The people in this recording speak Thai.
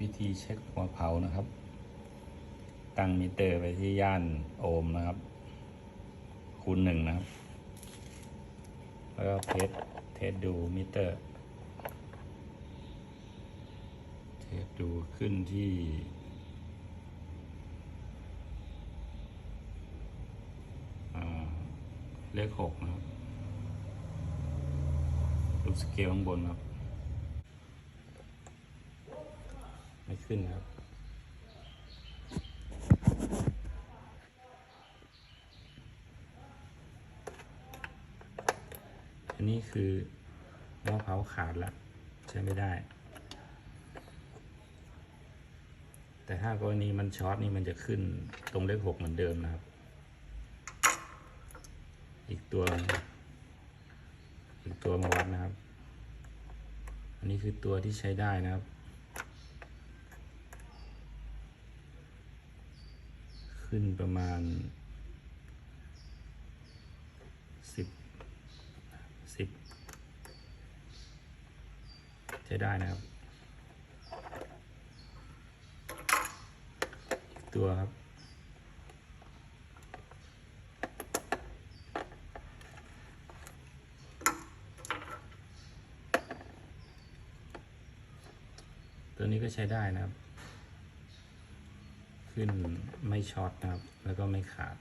วิธีเช็คหัวเผานะครับ ตั้งมิเตอร์ไปที่ย่านโอห์มนะครับ คูณหนึ่งนะครับ แล้วก็เทสเทสดูมิเตอร์ เทสดูขึ้นที่เลขหกนะครับ รูปสเกลข้างบนครับ ไม่ขึ้นครับอันนี้คือหม้อเผาขาดแล้วใช้ไม่ได้ แต่ถ้ากรณีมันช็อตนี่มันจะขึ้นตรงเลขหกเหมือนเดิมนะครับ อีกตัว อีกตัวมาวัดนะครับ อันนี้คือตัวที่ใช้ได้นะครับ ขึ้นประมาณสิบสิบใช้ได้นะครับ อีกตัวครับตัวนี้ก็ใช้ได้นะครับ ขึ้นไม่ช็อตนะครับ แล้วก็ไม่ขาด